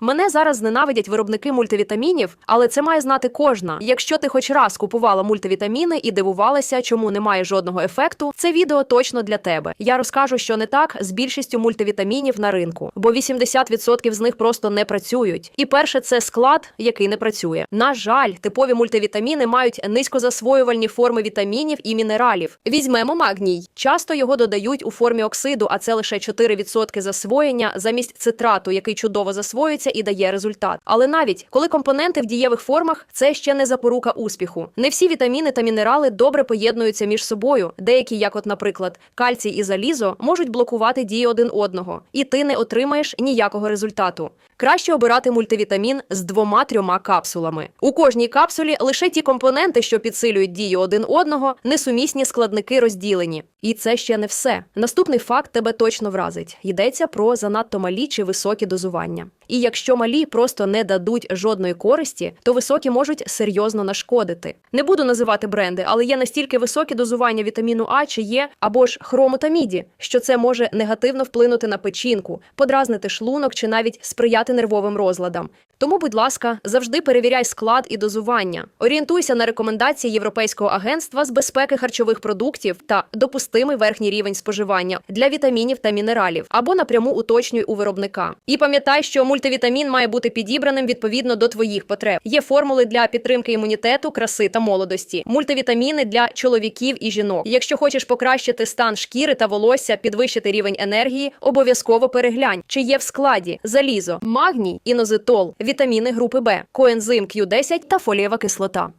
Мене зараз зненавидять виробники мультивітамінів, але це має знати кожна. Якщо ти хоч раз купувала мультивітаміни і дивувалася, чому немає жодного ефекту, це відео точно для тебе. Я розкажу, що не так з більшістю мультивітамінів на ринку, бо 80% з них просто не працюють. І перше, це склад, який не працює. На жаль, типові мультивітаміни мають низькозасвоювальні форми вітамінів і мінералів. Візьмемо магній. Часто його додають у формі оксиду, а це лише 4% засвоєння замість цитрату, який чудово засвоюється і дає результат. Але навіть коли компоненти в дієвих формах, це ще не запорука успіху. Не всі вітаміни та мінерали добре поєднуються між собою. Деякі, як, от, наприклад, кальцій і залізо, можуть блокувати дії один одного, і ти не отримаєш ніякого результату. Краще обирати мультивітамін з двома-трьома капсулами. У кожній капсулі лише ті компоненти, що підсилюють дію один одного, несумісні складники розділені. І це ще не все. Наступний факт тебе точно вразить: йдеться про занадто малі чи високі дозування. І якщо малі просто не дадуть жодної користі, то високі можуть серйозно нашкодити. Не буду називати бренди, але є настільки високі дозування вітаміну А чи Є або ж хрому міді, що це може негативно вплинути на печінку, подразнити шлунок чи навіть сприяти нервовим розладам. Тому, будь ласка, завжди перевіряй склад і дозування. Орієнтуйся на рекомендації Європейського агентства з безпеки харчових продуктів та допустимий верхній рівень споживання для вітамінів та мінералів або напряму уточнюй у виробника. І пам'ятай, що мультивітамін має бути підібраним відповідно до твоїх потреб. Є формули для підтримки імунітету, краси та молодості, мультивітаміни для чоловіків і жінок. Якщо хочеш покращити стан шкіри та волосся, підвищити рівень енергії, обов'язково переглянь, чи є в складі залізо, магній, інозитол, вітаміни групи Б, коензим Q10 та фолієва кислота.